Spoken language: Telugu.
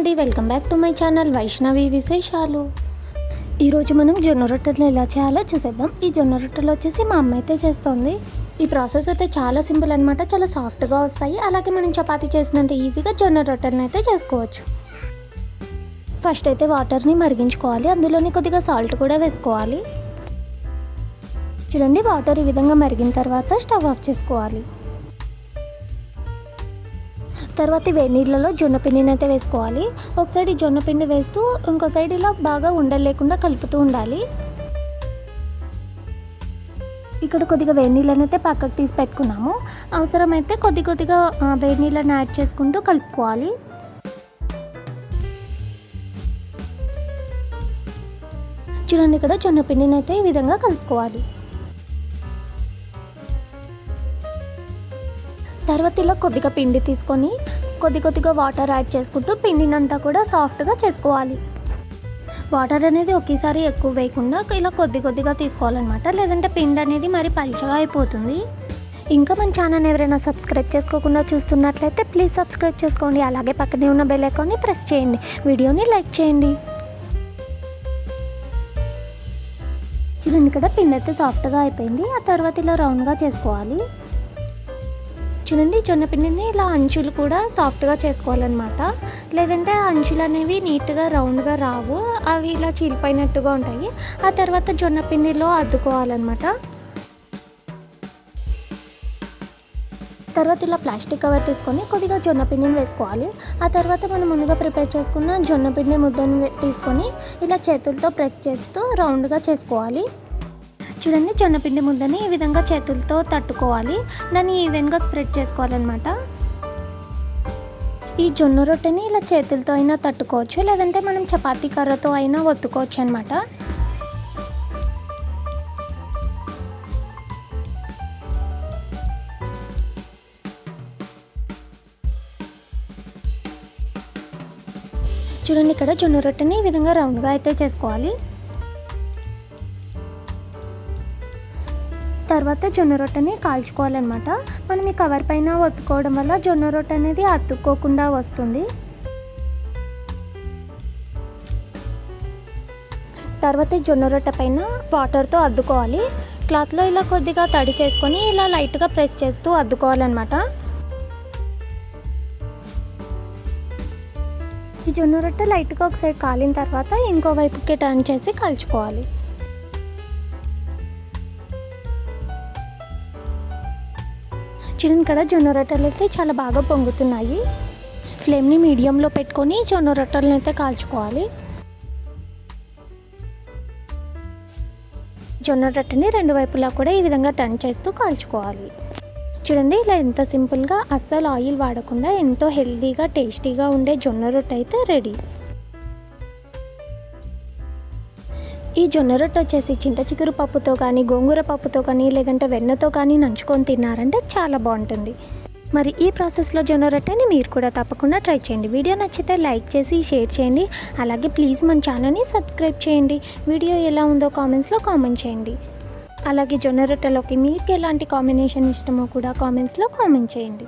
అండి. Welcome back to my channel Vaishnavi విశేషాలు. ఈరోజు మనం జొన్న రొట్టెలు ఎలా చేయాలో చూసేద్దాం. ఈ జొన్న రొట్టెలు వచ్చేసి మా అమ్మ అయితే చేస్తుంది. ఈ ప్రాసెస్ అయితే చాలా సింపుల్ అనమాట చాలా సాఫ్ట్గా వస్తాయి. అలాగే మనం చపాతి చేసినంత ఈజీగా జొన్న రొట్టెలను అయితే చేసుకోవచ్చు. ఫస్ట్ అయితే వాటర్ని మరిగించుకోవాలి. అందులోనే కొద్దిగా సాల్ట్ కూడా వేసుకోవాలి. చూడండి వాటర్ ఈ విధంగా మరిగిన తర్వాత స్టవ్ ఆఫ్ చేసుకోవాలి. తర్వాత వేడి నీళ్ళలో జొన్న పిండిని అయితే వేసుకోవాలి. ఒక సైడ్ జొన్నపిండి జొన్న పిండి వేస్తూ ఇంకో సైడ్ ఇలా బాగా ఉండలు లేకుండా కలుపుతూ ఉండాలి. ఇక్కడ కొద్దిగా వేడి నీళ్ళని అయితే పక్కకు తీసి పెట్టుకున్నాము. అవసరమైతే కొద్ది కొద్దిగా వేడి నీళ్ళని యాడ్ చేసుకుంటూ కలుపుకోవాలి. చూడండి ఇక్కడ జొన్న పిండిని అయితే ఈ విధంగా కలుపుకోవాలి. తర్వాత ఇలా కొద్దిగా పిండి తీసుకొని కొద్ది కొద్దిగా వాటర్ యాడ్ చేసుకుంటూ పిండినంతా కూడా సాఫ్ట్గా చేసుకోవాలి. వాటర్ అనేది ఒకేసారి ఎక్కువ వేయకుండా ఇలా కొద్ది కొద్దిగా తీసుకోవాలన్నమాట. లేదంటే పిండి అనేది మరి పలుచగా అయిపోతుంది. ఇంకా మన ఛానల్ ఎవరైనా సబ్స్క్రైబ్ చేసుకోకుండా చూస్తున్నట్లయితే ప్లీజ్ సబ్స్క్రైబ్ చేసుకోండి. అలాగే పక్కనే ఉన్న బెల్ ఐకాన్ని ప్రెస్ చేయండి. వీడియోని లైక్ చేయండి. చూడండి ఇక్కడ పిండి అయితే సాఫ్ట్గా అయిపోయింది. ఆ తర్వాత ఇలా రౌండ్గా చేసుకోవాలి. చూడండి జొన్న పిండిని ఇలా అంచులు కూడా సాఫ్ట్గా చేసుకోవాలన్నమాట. లేదంటే ఆ అంచులు అనేవి నీట్గా రౌండ్గా రావు అవి ఇలా చీలిపోయినట్టుగా ఉంటాయి. ఆ తర్వాత జొన్నపిండిలో అద్దుకోవాలన్నమాట. తర్వాత ఇలా ప్లాస్టిక్ కవర్ తీసుకొని కొద్దిగా జొన్నపిండిని వేసుకోవాలి. ఆ తర్వాత మనం ముందుగా ప్రిపేర్ చేసుకున్న జొన్నపిండి ముద్దని ముద్దను తీసుకొని ఇలా చేతులతో ప్రెస్ చేస్తూ రౌండ్గా చేసుకోవాలి. చూడండి చిన్నపిండి ముద్దని ఈ విధంగా చేతులతో తట్టుకోవాలి. దాన్ని ఈవెన్గా స్ప్రెడ్ చేసుకోవాలన్నమాట. ఈ జొన్న రొట్టెని ఇలా చేతులతో అయినా తట్టుకోవచ్చు లేదంటే మనం చపాతీ కర్రతో అయినా ఒత్తుకోవచ్చు అనమాట చూడండి ఇక్కడ జొన్న రొట్టెని ఈ విధంగా రౌండ్గా అయితే చేసుకోవాలి. తర్వాత జొన్న రొట్టెని కాల్చుకోవాలన్నమాట. మనం ఈ కవర్ పైన ఒత్తుకోవడం వల్ల జొన్న రొట్టె అనేది అతుక్కోకుండా వస్తుంది. తర్వాత జొన్న రొట్టె పైన వాటర్తో అద్దుకోవాలి. క్లాత్లో ఇలా కొద్దిగా తడి చేసుకొని ఇలా లైట్గా ప్రెస్ చేస్తూ అద్దుకోవాలన్నమాట. ఈ జొన్న రొట్టె లైట్గా ఒక సైడ్ కాలిన తర్వాత ఇంకో వైపుకి టర్న్ చేసి కాల్చుకోవాలి. చూడండి ఇక్కడ జొన్న రొట్టెలు అయితే చాలా బాగా పొంగుతున్నాయి. ఫ్లేమ్ని మీడియంలో పెట్టుకొని జొన్న రొట్టెలను అయితే కాల్చుకోవాలి. జొన్న రొట్టెని రెండు వైపులా కూడా ఈ విధంగా టర్న్ చేస్తూ కాల్చుకోవాలి. చూడండి ఇలా ఎంతో సింపుల్గా అస్సలు ఆయిల్ వాడకుండా ఎంతో హెల్తీగా టేస్టీగా ఉండే జొన్న రొట్టె అయితే రెడీ. ఈ జొన్న రొట్టె వచ్చేసి చింత చిగురు పప్పుతో కానీ గోంగూర పప్పుతో కానీ లేదంటే వెన్నతో కానీ నంచుకొని తిన్నారంటే చాలా బాగుంటుంది. మరి ఈ ప్రాసెస్లో జొన్న రొట్టెని మీరు కూడా తప్పకుండా ట్రై చేయండి. వీడియో నచ్చితే లైక్ చేసి షేర్ చేయండి. అలాగే ప్లీజ్ మన ఛానల్ని సబ్స్క్రైబ్ చేయండి. వీడియో ఎలా ఉందో కామెంట్స్లో కామెంట్ చేయండి. అలాగే జొన్న రొట్టెలోకి మీకు ఎలాంటి కాంబినేషన్ ఇష్టమో కూడా కామెంట్స్లో కామెంట్ చేయండి.